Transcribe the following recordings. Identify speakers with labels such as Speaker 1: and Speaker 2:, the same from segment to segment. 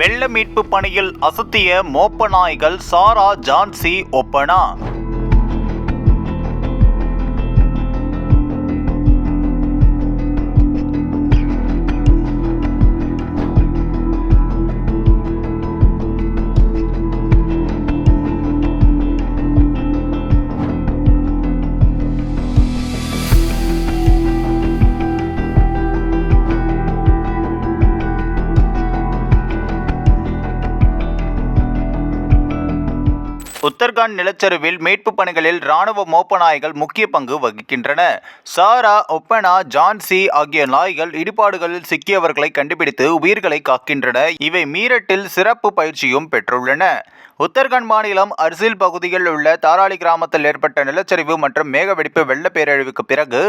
Speaker 1: வெள்ள மீட்பு பணியில் அசத்திய மோப்ப நாய்கள் சாரா ஜான்சி ஒப்பனா. உத்தரகாண்ட் நிலச்சரிவில் மீட்பு பணிகளில் ராணுவ மோப்ப நாய்கள் முக்கிய பங்கு வகிக்கின்றன. சாரா ஒப்பனா ஜான்சி ஆகிய நாய்கள் இடிபாடுகளில் சிக்கியவர்களை கண்டுபிடித்து உயிர்களை காக்கின்றன. இவை மீரட்டில் சிறப்பு பயிற்சியும் பெற்றுள்ளன. உத்தரகாண்ட் மாநிலம் அர்சில் பகுதியில் உள்ள தாராளி கிராமத்தில் ஏற்பட்ட நிலச்சரிவு மற்றும் மேகவெடிப்பு வெள்ள பேரழிவுக்கு பிறகு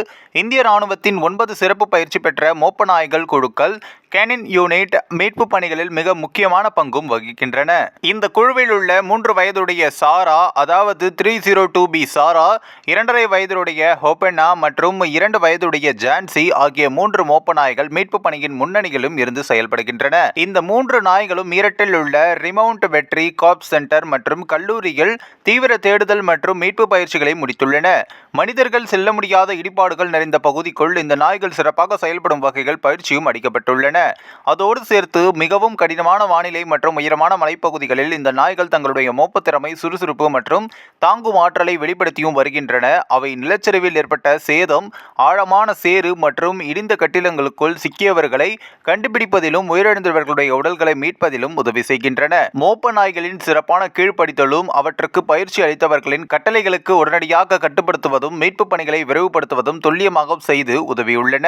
Speaker 1: இந்திய ராணுவத்தின் ஒன்பது சிறப்பு பயிற்சி பெற்ற மோப்ப நாய்கள் குழுக்கள் கேனின் யூனிட் மீட்பு பணிகளில் மிக முக்கியமான பங்கும் வகிக்கின்றன. இந்த குழுவில் உள்ள மூன்று வயதுடைய சாரா அதாவது three zero two P Sara இரண்டரை வயதுடைய ஹோபெனா மற்றும் இரண்டு வயதுடைய ஜான்சி ஆகிய மூன்று மோப்ப நாய்கள் மீட்பு பணியின் முன்னணியிலும் இருந்து செயல்படுகின்றன. இந்த மூன்று நாய்களும் மீரட்டில் உள்ள ரிமவுண்ட் வெற்றி காப்ஸ் சென்டர் மற்றும் கல்லூரியில் தீவிர தேடுதல் மற்றும் மீட்பு பயிற்சிகளை முடித்துள்ளன. மனிதர்கள் செல்ல முடியாத இடிபாடுகள் நிறைந்த பகுதிக்குள் இந்த நாய்கள் சிறப்பாக செயல்படும் வகைகள் பயிற்சியும் அளிக்கப்பட்டுள்ளன. அதோடு சேர்த்து மிகவும் கடினமான வானிலை மற்றும் உயரமான மலைப்பகுதிகளில் இந்த நாய்கள் தங்களுடைய மோப்ப திறமை சுறுசுறுப்பு மற்றும் தாங்கும் ஆற்றலை வெளிப்படுத்தியும் வருகின்றன. அவை நிலச்சரிவில் ஏற்பட்ட சேதம் ஆழமான சேறு மற்றும் இடிந்த கட்டிடங்களுக்குள் சிக்கியவர்களை கண்டுபிடிப்பதிலும் உயிரிழந்தவர்களுடைய உடல்களை மீட்பதிலும் உதவி செய்கின்றன. மோப்ப நாய்களின் சிறப்பு சிறப்பான கீழ்ப்படித்தலும் அவற்றுக்கு பயிற்சி அளித்தவர்களின் கட்டளைகளுக்கு உடனடியாக கட்டுப்படுத்துவதும் மீட்பு பணிகளை விரைவுபடுத்துவதும் துல்லியமாக செய்து உதவியுள்ளன.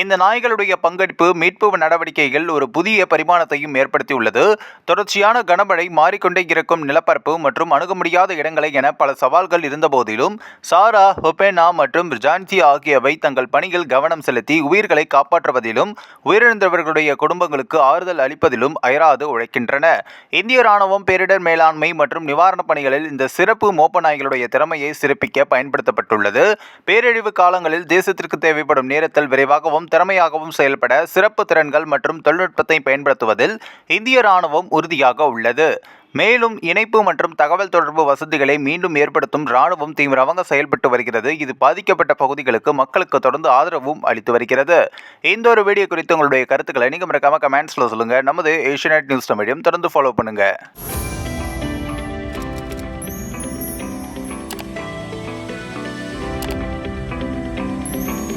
Speaker 1: இந்த நாய்களுடைய பங்களிப்பு மீட்பு நடவடிக்கைகள் ஒரு புதிய பரிமாணத்தையும் ஏற்படுத்தியுள்ளது. தொடர்ச்சியான கனமழை மாறிக்கொண்டே இருக்கும் நிலப்பரப்பு மற்றும் அணுக முடியாத இடங்களை என பல சவால்கள் இருந்தபோதிலும் சாரா ஹொபேனா மற்றும் ஜான்சி ஆகியவை தங்கள் பணியில் கவனம் செலுத்தி உயிர்களை காப்பாற்றுவதிலும் உயிரிழந்தவர்களுடைய குடும்பங்களுக்கு ஆறுதல் அளிப்பதிலும் அயராது உழைக்கின்றன. இந்திய ராணுவம் பேரிடர் மேலாண்மை மற்றும் நிவாரணப் பணிகளில் இந்த சிறப்பு மோப்ப நாய்களுடைய திறமையை சிறப்பிக்க பயன்படுத்தப்பட்டுள்ளது. பேரழிவு காலங்களில் தேசத்திற்கு தேவைப்படும் நேரத்தில் விரைவாகவும் திறமையாகவும் செயல்பட சிறப்பு திறன்கள் மற்றும் தொழில்நுட்பத்தை பயன்படுத்துவதில் இந்திய ராணுவம் உறுதியாக உள்ளது. மேலும் இணைப்பு மற்றும் தகவல் தொடர்பு வசதிகளை மீண்டும் ஏற்படுத்தும் ராணுவம் தீவிரமாக செயல்பட்டு வருகிறது. இது பாதிக்கப்பட்ட பகுதிகளுக்கு மக்களுக்கு தொடர்ந்து ஆதரவும் அளித்து வருகிறது. இந்த ஒரு வீடியோ குறித்து உங்களுடைய கருத்துக்களை நீங்கள் மறக்காம கமெண்ட்ஸில் சொல்லுங்கள் நமது ஏஷியநெட் நியூஸ் தமிழையும் தொடர்ந்து ஃபாலோ பண்ணுங்கள்